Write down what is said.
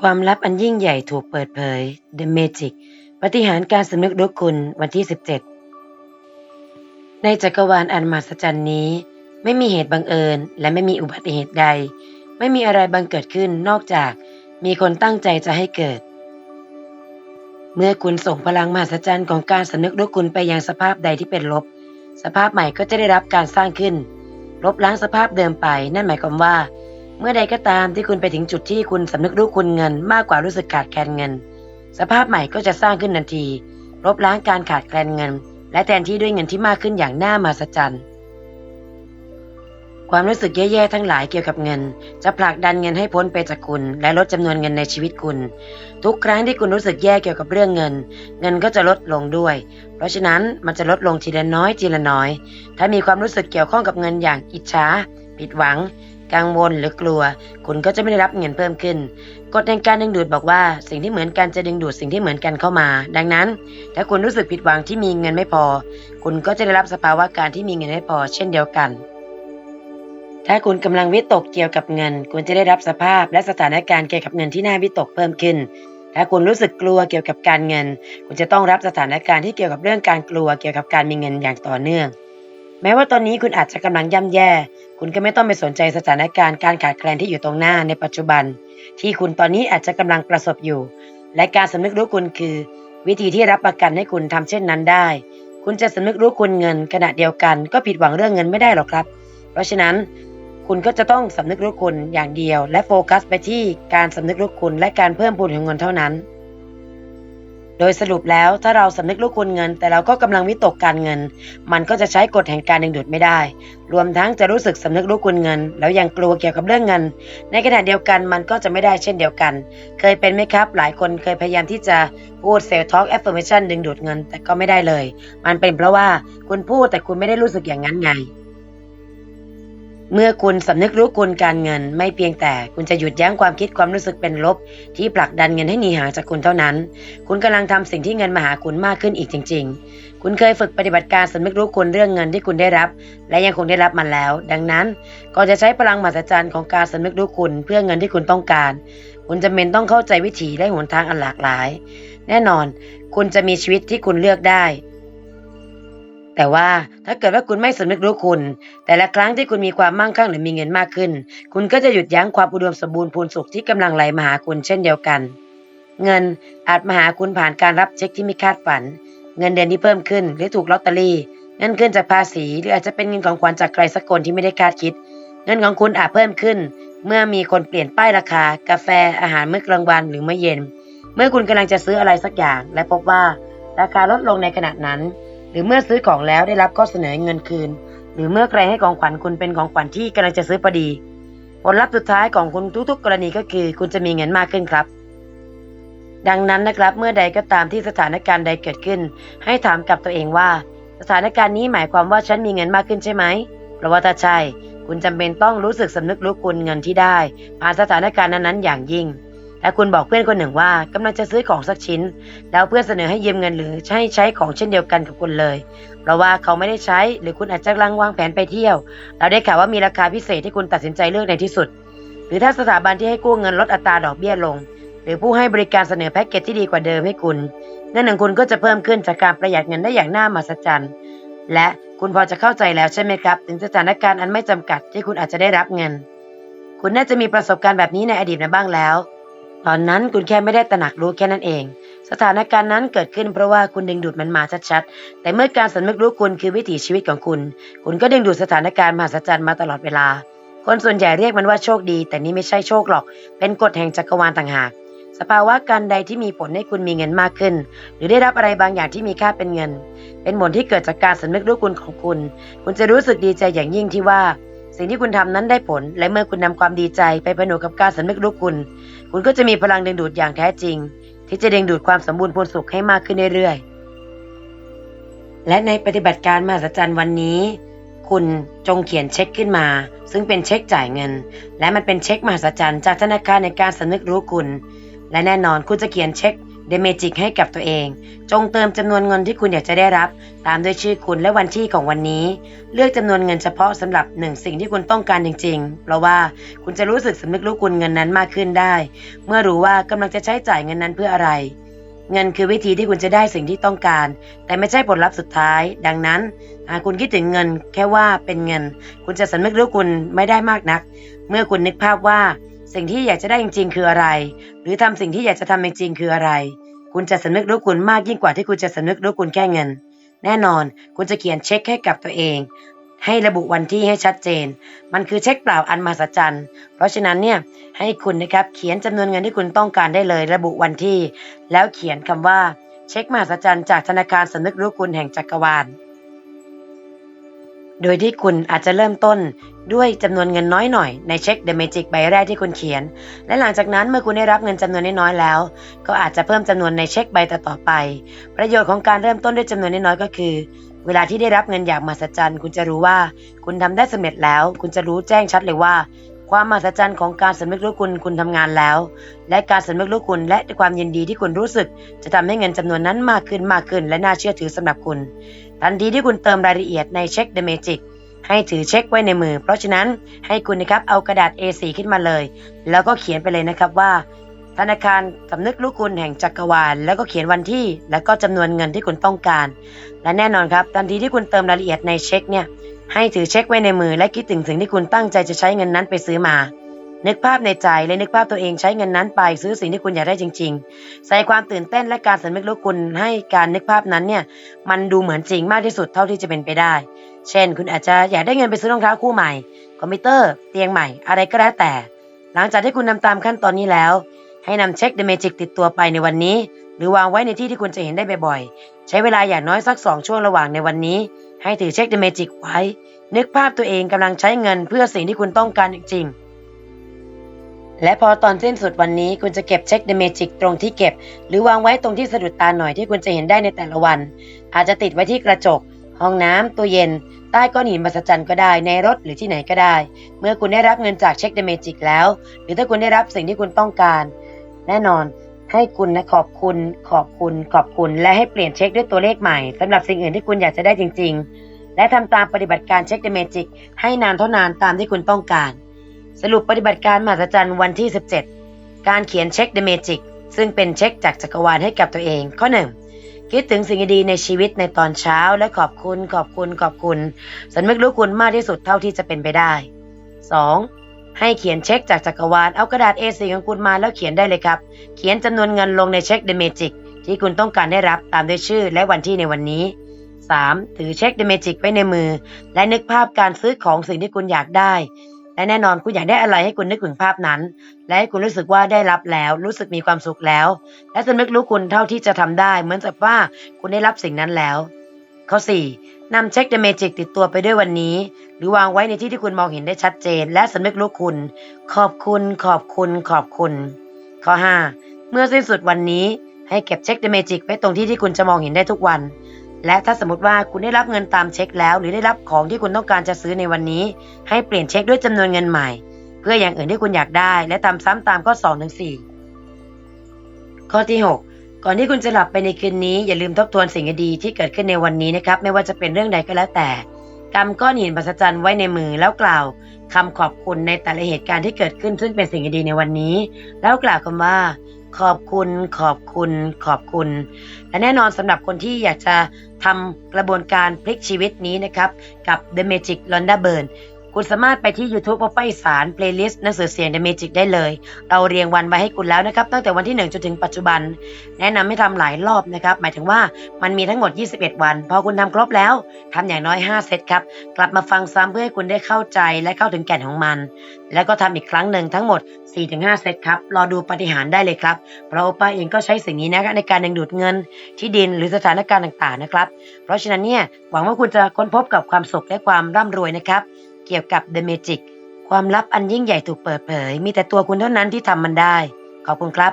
ความลับอันยิ่งใหญ่ถูกเปิดเผย The Magic ปฏิหารการสำนึกรู้คุณวันที่ 17 ในจักรวาลอันมหัศจรรย์นี้ ไม่มีเหตุบังเอิญ และไม่มีอุบัติเหตุใด ไม่มีอะไรบังเกิดขึ้นนอกจากมีคนตั้งใจจะให้เกิด เมื่อคุณส่งพลังมหัศจรรย์ของการสำนึกรู้คุณไปยังสภาพใดที่เป็นลบ สภาพใหม่ก็จะได้รับการสร้างขึ้น ลบล้างสภาพเดิมไป นั่นหมายความว่า เมื่อใดก็ตามที่คุณไปถึงจุดที่คุณสำนึกรู้คุณเงินมากกว่ารู้สึกขาดแคลนเงิน สภาพใหม่ก็จะสร้างขึ้นทันที ลบล้างการขาดแคลนเงิน และแทนที่ด้วยเงินที่มากขึ้นอย่างน่ามหัศจรรย์ความรู้สึกแย่ๆทั้งหลายเกี่ยวกับเงิน จะผลักดันเงินให้พ้นไปจากคุณ และลดจำนวนเงินในชีวิตคุณ ทุกครั้งที่คุณรู้สึกแย่เกี่ยวกับเรื่องเงิน เงินก็จะลดลงด้วย เพราะฉะนั้นมันจะลดลงทีละน้อยทีละน้อย ถ้ามีความรู้สึกเกี่ยวข้องกับเงินอย่างอิจฉาผิดหวัง กังวลหรือกลัว คุณก็จะไม่ได้รับเงินเพิ่มขึ้น กฎแห่งการดึงดูดบอกว่าสิ่งที่เหมือนกันจะดึงดูดสิ่งที่เหมือนกันเข้ามา ดังนั้น ถ้าคุณรู้สึกผิดหวังที่มีเงินไม่พอ คุณก็จะได้รับสภาวะการที่มีเงินไม่พอ เช่นเดียวกัน ถ้าคุณกำลังวิตกเกี่ยวกับเงิน คุณจะได้รับสภาพและสถานการณ์เกี่ยวกับเงินที่น่าวิตกเพิ่มขึ้นถ้าคุณรู้สึกกลัวเกี่ยวกับการเงิน คุณจะต้องรับสถานการณ์ที่เกี่ยวกับเรื่องการกลัวเกี่ยวกับการมีเงินอย่างต่อเนื่อง แม้ว่าตอนนี้คุณอาจจะกำลังย่ำแย่ คุณก็ไม่ต้องไปสนใจสถานการณ์การขาดแคลนที่อยู่ตรงหน้าในปัจจุบัน ที่คุณตอนนี้อาจจะกำลังประสบอยู่ และการสำนึกรู้คุณคือ วิธีที่รับประกันให้คุณทำเช่นนั้นได้ คุณจะสำนึกรู้คุณเงินขณะเดียวกัน ก็ผิดหวังเรื่องเงินไม่ได้หรอกครับ เพราะฉะนั้นคุณก็จะต้องสำนึกรู้คุณอย่างเดียว และโฟกัสไปที่การสำนึกรู้คุณและการเพิ่มพูนของเงินเท่านั้น โดยสรุปแล้วถ้าเราสำนึกรู้คุณเงิน แต่เราก็กำลังวิตกการเงิน มันก็จะใช้กฎแห่งการดึงดูดไม่ได้ รวมทั้งจะรู้สึกสำนึกรู้คุณเงิน แล้วยังกลัวเกี่ยวกับเรื่องเงิน ในขณะเดียวกันมันก็จะไม่ได้เช่นเดียวกัน เคยเป็นไหมครับ หลายคนเคยพยายามที่จะพูดเซลท็อกแอฟเฟอร์เมชันดึงดูดเงิน แต่ก็ไม่ได้เลย มันเป็นเพราะว่าคุณพูดแต่คุณไม่ได้รู้สึกอย่างนั้นไง เมื่อคุณสำนึกรู้คุณการเงิน ไม่เพียงแต่คุณจะหยุดยั้งความคิดความรู้สึกเป็นลบ ที่ผลักดันเงินให้หนีห่างจากคุณเท่านั้น คุณกำลังทำสิ่งที่เงินมาหาคุณมากขึ้นอีกจริง ๆ คุณเคยฝึกปฏิบัติการสำนึกรู้คุณเรื่องเงินที่คุณได้รับ และยังคงได้รับมันแล้ว ดังนั้นก่อนจะใช้พลังมหัศจรรย์ของการสำนึกรู้คุณเพื่อเงินที่คุณต้องการ คุณจำเป็นต้องเข้าใจวิถีและหนทางอันหลากหลาย แน่นอน คุณจะมีชีวิตที่คุณเลือกได้ แต่ว่าถ้าเกิดว่าคุณไม่สำนึกรู้คุณ แต่ละครั้งที่คุณมีความมั่งคั่งหรือมีเงินมากขึ้น คุณก็จะหยุดยั้งความอุดมสมบูรณ์พูนสุขที่กำลังไหลมาหาคุณเช่นเดียวกัน เงินอาจมาหาคุณผ่านการรับเช็คที่ไม่คาดฝัน เงินเดือนที่เพิ่มขึ้น หรือถูกลอตเตอรี่ เงินขึ้นจากภาษี หรืออาจจะเป็นเงินของขวัญจากใครสักคนที่ไม่ได้คาดคิด เงินของคุณอาจเพิ่มขึ้น เมื่อมีคนเปลี่ยนป้ายราคา กาแฟอาหารมื้อกลางวันหรือมื้อเย็น เมื่อคุณกำลังจะซื้ออะไรสักอย่าง และพบว่าราคาลดลงในขณะนั้น หรือเมื่อซื้อของแล้วได้รับข้อเสนอเงินคืน หรือเมื่อใครให้ของขวัญคุณเป็นของขวัญที่กำลังจะซื้อพอดี ผลลัพธ์สุดท้ายของคุณทุกๆ กรณีก็คือ คุณจะมีเงินมากขึ้นครับ ดังนั้นนะครับเมื่อใดก็ตามที่สถานการณ์ใดเกิดขึ้น ให้ถามกับตัวเองว่า สถานการณ์นี้หมายความว่าฉันมีเงินมากขึ้นใช่ไหมเพราะว่าถ้าใช่ คุณจำเป็นต้องรู้สึกสำนึกรู้คุณเงินที่ได้ผ่านสถานการณ์นั้นๆอย่างยิ่ง และคุณบอกเพื่อนคนหนึ่งว่ากำลังจะซื้อของสักชิ้น แล้วเพื่อนเสนอให้ยืมเงินหรือให้ใช้ของเช่นเดียวกันกับคุณเลย เพราะว่าเขาไม่ได้ใช้หรือคุณอาจจะกำลังวางแผนไปเที่ยว เราได้ข่าวว่ามีราคาพิเศษที่คุณตัดสินใจเลือกในที่สุด หรือถ้าสถาบันที่ให้กู้เงินลดอัตราดอกเบี้ยลง หรือผู้ให้บริการเสนอแพ็กเกจที่ดีกว่าเดิมให้คุณเงินของคุณก็จะเพิ่มขึ้นจากการประหยัดเงินได้อย่างน่ามหัศจรรย์ และคุณพอจะเข้าใจแล้วใช่ไหมครับ ถึงสถานการณ์อันไม่จำกัดที่คุณอาจจะได้รับเงิน คุณน่าจะมีประสบการณ์แบบนี้ในอดีตมาบ้างแล้ว ตอนนั้นคุณแค่ไม่ได้ตระหนักรู้แค่นั้นเอง สถานการณ์นั้นเกิดขึ้นเพราะว่าคุณดึงดูดมันมาชัดๆ แต่เมื่อการสำนึกรู้คุณคือวิถีชีวิตของคุณ คุณก็ดึงดูดสถานการณ์มหัศจรรย์มาตลอดเวลา คนส่วนใหญ่เรียกมันว่าโชคดี แต่นี่ไม่ใช่โชคหรอก เป็นกฎแห่งจักรวาลต่างหาก สภาวะการใดที่มีผลให้คุณมีเงินมากขึ้น หรือได้รับอะไรบางอย่างที่มีค่าเป็นเงิน เป็นผลที่เกิดจากการสำนึกรู้คุณของคุณ คุณจะรู้สึกดีใจอย่างยิ่งที่ว่า สิ่งที่คุณทำนั้นได้ผล และเมื่อคุณนำความดีใจไปผนวกกับการสำนึกรู้คุณ คุณก็จะมีพลังดึงดูดอย่างแท้จริง ที่จะดึงดูดความสมบูรณ์พูนสุขให้มากขึ้นเรื่อยๆ และในปฏิบัติการมหัศจรรย์วันนี้ คุณจงเขียนเช็คขึ้นมา ซึ่งเป็นเช็คจ่ายเงิน และมันเป็นเช็คมหัศจรรย์จากธนาคารในการสำนึกรู้คุณ และแน่นอนคุณจะเขียนเช็ค The Magic ให้กับตัวเอง จงเติมจำนวนเงินที่คุณอยากจะได้รับ ตามด้วยชื่อคุณและวันที่ของวันนี้ เลือกจำนวนเงินเฉพาะสำหรับหนึ่งสิ่งที่คุณต้องการจริงๆ เพราะว่าคุณจะรู้สึกสำนึกรู้คุณเงินนั้นมากขึ้นได้ เมื่อรู้ว่ากำลังจะใช้จ่ายเงินนั้นเพื่ออะไร เงินคือวิธีที่คุณจะได้สิ่งที่ต้องการ แต่ไม่ใช่ผลลัพธ์สุดท้าย ดังนั้นหากคุณคิดถึงเงินแค่ว่าเป็นเงิน คุณจะสำนึกรู้คุณไม่ได้มากนัก เมื่อคุณนึกภาพว่า สิ่งที่อยากจะได้จริง ๆ คืออะไร หรือทำสิ่งที่อยากจะทำจริงๆคืออะไร คุณจะสำนึกรู้คุณมากยิ่งกว่าที่คุณจะสำนึกรู้คุณแค่เงิน แน่นอน คุณจะเขียนเช็คให้กับตัวเอง ให้ระบุวันที่ให้ชัดเจน มันคือเช็คเปล่าอันมหัศจรรย์ เพราะฉะนั้นเนี่ยให้คุณนะครับเขียนจำนวนเงินที่คุณต้องการได้เลย ระบุวันที่ แล้วเขียนคำว่าเช็คมหัศจรรย์จากธนาคารสำนึกรู้คุณแห่งจักรวาล โดยที่คุณอาจจะเริ่มต้นด้วยจำนวนเงินน้อยหน่อยในเช็คเดเมจิกใบแรกที่คุณเขียน และหลังจากนั้นเมื่อคุณได้รับเงินจำนวนน้อยแล้ว ก็อาจจะเพิ่มจำนวนในเช็คใบต่อๆไป ประโยชน์ของการเริ่มต้นด้วยจำนวนน้อยก็คือ เวลาที่ได้รับเงินอย่างมหัศจรรย์ คุณจะรู้ว่า คุณทำได้สำเร็จแล้ว คุณจะรู้แจ้งชัดเลยว่า ความมหัศจรรย์ของการสำนึกรู้คุณคุณทำงานแล้ว และการสำนึกรู้คุณและความยินดีที่คุณรู้สึก จะทำให้เงินจำนวนนั้นมากขึ้นมากขึ้น และน่าเชื่อถือสำหรับคุณ ทันทีที่คุณเติมรายละเอียดในเช็ค The Magic ให้ถือเช็คไว้ในมือ เพราะฉะนั้นให้คุณนะครับเอากระดาษ A4 ขึ้นมาเลย แล้วก็เขียนไปเลยนะครับว่า ธนาคารสำนึกรู้คุณแห่งจักรวาล แล้วก็เขียนวันที่ แล้วก็จำนวนเงินที่คุณต้องการ และแน่นอนครับทันทีที่คุณเติมรายละเอียดในเช็คเนี่ย ให้ถือเช็คไว้ในมือและคิดถึงสิ่งที่คุณตั้งใจจะใช้เงินนั้นไปซื้อมา นึกภาพในใจและนึกภาพตัวเองใช้เงินนั้นไปซื้อสิ่งที่คุณอยากได้จริง ๆ ใส่ความตื่นเต้นและการสำนึกรู้คุณให้การนึกภาพนั้นเนี่ยมันดูเหมือนจริงมากที่สุดเท่าที่จะเป็นไปได้ เช่น คุณอาจจะอยากได้เงินไปซื้อรองเท้าคู่ใหม่ คอมพิวเตอร์ เตียงใหม่ อะไรก็แล้วแต่ หลังจากที่คุณทำตามขั้นตอนนี้แล้ว ให้นำเช็ค The Magic ติดตัวไปในวันนี้ หรือวางไว้ในที่ที่คุณจะเห็นได้บ่อยๆ ใช้เวลาอย่างน้อยสัก2ช่วงระหว่างในวันนี้ ให้ถือเช็ค The Magic ไว้ นึกภาพตัวเองกำลังใช้เงินเพื่อสิ่งที่คุณต้องการจริงๆ และพอตอนสิ้นสุดวันนี้คุณจะเก็บเช็ค The Magic ตรงที่เก็บ หรือวางไว้ตรงที่สะดุดตาหน่อยที่คุณจะเห็นได้ในแต่ละวัน อาจจะติดไว้ที่กระจก ห้องน้ำตู้เย็น ใต้ก้อนหินมหัศจรรย์ก็ได้ในรถหรือที่ไหนก็ได้ เมื่อคุณได้รับเงินจากเช็คเดเมจิกแล้ว หรือถ้าคุณได้รับสิ่งที่คุณต้องการ แน่นอน ให้คุณนะขอบคุณ ขอบคุณ ขอบคุณ และให้เปลี่ยนเช็คด้วยตัวเลขใหม่สำหรับสิ่งอื่นที่คุณอยากจะได้จริง ๆ และทำตามปฏิบัติการเช็คเดเมจิกให้นานเท่านานตามที่คุณต้องการ สรุปปฏิบัติการมหัศจรรย์วันที่ 17 การเขียนเช็คเดเมจิกซึ่งเป็นเช็คจากจักรวาลให้กับตัวเอง ข้อหนึ่งคิดถึงสิ่งดีในชีวิตในตอนเช้า และขอบคุณ ขอบคุณ ขอบคุณสำนึกรู้คุณมากที่สุดเท่าที่จะเป็นไปได้ 2. ให้เขียนเช็คจากจักรวาล เอากระดาษ A4 ของคุณมาแล้วเขียนได้เลยครับ เขียนจำนวนเงินลงในเช็ค The Magic ที่คุณต้องการได้รับตามด้วยชื่อและวันที่ในวันนี้ 3. ถือเช็ค The Magic ไว้ในมือ และนึกภาพการซื้อของสิ่งที่คุณอยากได้ และแน่นอนคุณอยากได้อะไรให้คุณนึกถึงภาพนั้น และให้คุณรู้สึกว่าได้รับแล้ว รู้สึกมีความสุขแล้ว และสำนึกรู้คุณเท่าที่จะทำได้ เหมือนกับว่าคุณได้รับสิ่งนั้นแล้ว ข้อ 4. นำเช็ค The Magic ติดตัวไปด้วยวันนี้ หรือวางไว้ในที่ที่คุณมองเห็นได้ชัดเจน และสำนึกรู้คุณ ขอบคุณขอบคุณขอบคุณ ข้อ 5. เมื่อสิ้นสุดวันนี้ให้เก็บเช็ค The Magic ไว้ตรงที่ที่คุณจะมองเห็นได้ทุกวัน และถ้าสมมติว่าคุณได้รับเงินตามเช็คแล้ว หรือได้รับของที่คุณต้องการจะซื้อในวันนี้ ให้เปลี่ยนเช็คด้วยจำนวนเงินใหม่ เพื่ออย่างอื่นที่คุณอยากได้ และทำซ้ำตามข้อ2ถึง4ข้อที่ 6 ก่อนที่คุณจะหลับไปในคืนนี้อย่าลืมทบทวนสิ่งดีที่เกิดขึ้นในวันนี้นะครับ ไม่ว่าจะเป็นเรื่องใดก็แล้วแต่กำก้อนหินปัสจันไว้ในมือแล้วกล่าวคำขอบคุณในแต่ละเหตุการณ์ที่เกิดขึ้นซึ่งเป็นสิ่งดีในวันนี้ แล้วกล่าวคำว่า ขอบคุณ ขอบคุณ ขอบคุณ และแน่นอนสำหรับคนที่อยากจะทำกระบวนการพลิกชีวิตนี้นะครับ กับ The Magic Londa Burn คุณสามารถไปที่ YouTube ปอป้าอีสาน playlist หนังสือเสียง The Magic ได้เลย เราเรียงวันไว้ให้คุณแล้วนะครับ ตั้งแต่วันที่ 1 จนถึงปัจจุบัน แนะนำให้ทำหลายรอบนะครับ หมายถึงว่ามันมีทั้งหมด 21 วัน พอคุณทำครบแล้วทำอย่างน้อย 5 เซตครับ กลับมาฟังซ้ำเพื่อให้คุณได้เข้าใจและเข้าถึงแก่นของมัน แล้วก็ทำอีกครั้งหนึ่งทั้งหมด 4-5 เซตครับ รอดูปฏิหารได้เลยครับ เพราะป้าเองก็ใช้สิ่งนี้นะครับในการดึงดูดเงินที่ดินหรือสถานการณ์ต่างๆนะครับ เพราะฉะนั้นเนี่ยหวังว่าคุณจะค้นพบกับความสุขและความร่ำรวยนะครับ เกี่ยวกับ The Magic ความลับอันยิ่งใหญ่ถูกเปิดเผย มีแต่ตัวคุณเท่านั้นที่ทำมันได้ ขอบคุณครับ